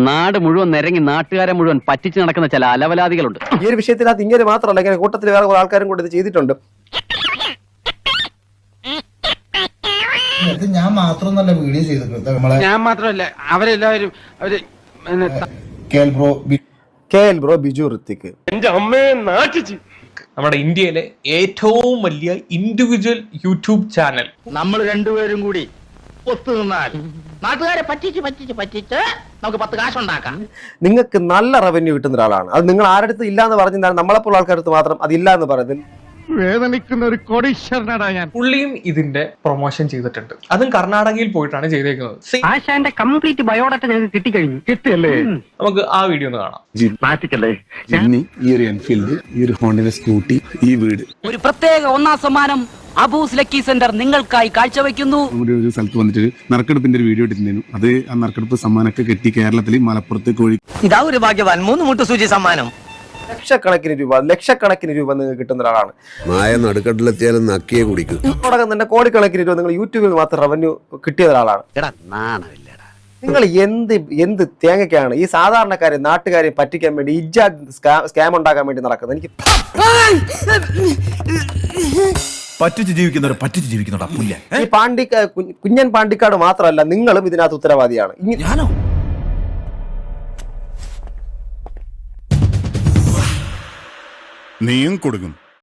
നാട് മുഴുവൻ നിരങ്ങി നാട്ടുകാരെ മുഴുവൻ പറ്റിച്ചു നടക്കുന്ന ചില അലവലാദികളുണ്ട്. ഈ ഒരു വിഷയത്തിനകത്ത് ഇങ്ങനെ മാത്രമല്ല ഇങ്ങനെ കൂട്ടത്തിൽ വേറെ കുറെ ആൾക്കാരും കൂടി ഇത് ചെയ്തിട്ടുണ്ട്. ഇത് ഞാൻ മാത്രമൊന്നല്ല വീഡിയോ ചെയ്തിട്ടുണ്ട് നമ്മളെ ഞാൻ മാത്രമല്ല അവരെല്ലാവരും അവർ പിന്നെ കേൽ bro B- K L bro Biju Rithik നമ്മുടെ ഇന്ത്യയിലെ ഏറ്റവും വലിയ ഇൻഡിവിജ്വൽ യൂട്യൂബ് ചാനൽ. നമ്മൾ രണ്ടുപേരും കൂടി ഒത്തുനിന്നാൽ നാട്ടുകാരെ പറ്റിച്ച് പറ്റിച്ച് പറ്റിച്ച് നമുക്ക് പത്ത് കാശ് ഉണ്ടാക്കാം നിങ്ങൾക്ക് നല്ല റവന്യൂ കിട്ടുന്ന ഒരാളാണ്. അത് നിങ്ങൾ ആരുടെ അടുത്ത് ഇല്ല എന്ന് പറഞ്ഞാൽ നമ്മളെപ്പോലുള്ള ആൾക്കാരുടെ അടുത്ത് മാത്രം അതില്ല എന്ന് പറയുന്നത്. വേദനിക്കുന്ന ഒരു കൊടീശ്വരനാടാ ഞാൻ. പുള്ളിയും ഇതിന്റെ പ്രൊമോഷൻ ചെയ്തിട്ടുണ്ട്. അതും കർണാടകയിൽ പോയിട്ടാണ് ചെയ്തേക്കുന്നത്. ആശാന്റെ കംപ്ലീറ്റ് ബയോഡാറ്റ ഞങ്ങൾക്ക് കിട്ടിക്കഴിഞ്ഞു. കിട്ടിയല്ലേ? നമുക്ക് ആ വീഡിയോ ഒന്ന് കാണാം. ജിന്നി ഈ ഒരു എൻഫീൽഡ് ഈ ഒരു ഹോണ്ടിന്റെ സ്കൂട്ടി ഈ വീട്. ഒരു പ്രത്യേക ഒന്നാം സമ്മാനം അബൂസ് ലക്കി സെന്റർ നിങ്ങൾക്കായി കാഴ്ചവെക്കുന്നു. ഒരു സ്ഥലത്ത് വന്നിട്ട് നറുക്കെടുപ്പിന്റെ ഒരു വീഡിയോ ഇട്ടിരുന്നു അത് ആ നറുക്കെടുപ്പ് സമ്മാനമൊക്കെ കെട്ടി കേരളത്തിൽ മലപ്പുറത്ത് കോഴി ഇതാ ഒരു ഭാഗ്യവാൻ. മൂന്ന് മുട്ടു സൂചി സമ്മാനം. ലക്ഷക്കണക്കിന് രൂപ ലക്ഷക്കണക്കിന് രൂപ നിങ്ങൾക്ക് കിട്ടുന്ന ഒരാളാണ്. മായ നടുക്കട്ടിലെത്തിയാലും നക്കിയെ കുടിക്കും. തുടക്കം തന്നെ കോടിക്കണക്കിന് രൂപ നിങ്ങൾ യൂട്യൂബിൽ മാത്രം റവന്യൂ കിട്ടിയ ഒരാളാണ്. എടാ നാണമില്ലടാ. നിങ്ങൾ എന്ത് എന്ത് തേങ്ങയ്ക്കാണ് ഈ സാധാരണക്കാരെ നാട്ടുകാരെ പറ്റിക്കാൻ വേണ്ടി ഇജാ സ്കാം ഉണ്ടാക്കാൻ വേണ്ടി നടക്കുന്നത്? എനിക്ക് പറ്റിച്ച് ജീവിക്കുന്നവർ പറ്റിച്ച് ജീവിക്കുന്നുണ്ട് പുല്ല. ഈ പാണ്ടിക്ക കുഞ്ഞൻ പാണ്ടിക്കാട് മാത്രമല്ല നിങ്ങളും ഇതിനകത്ത് ഉത്തരവാദിയാണ്. ഞാനോ? നീയും കൊടുക്കും.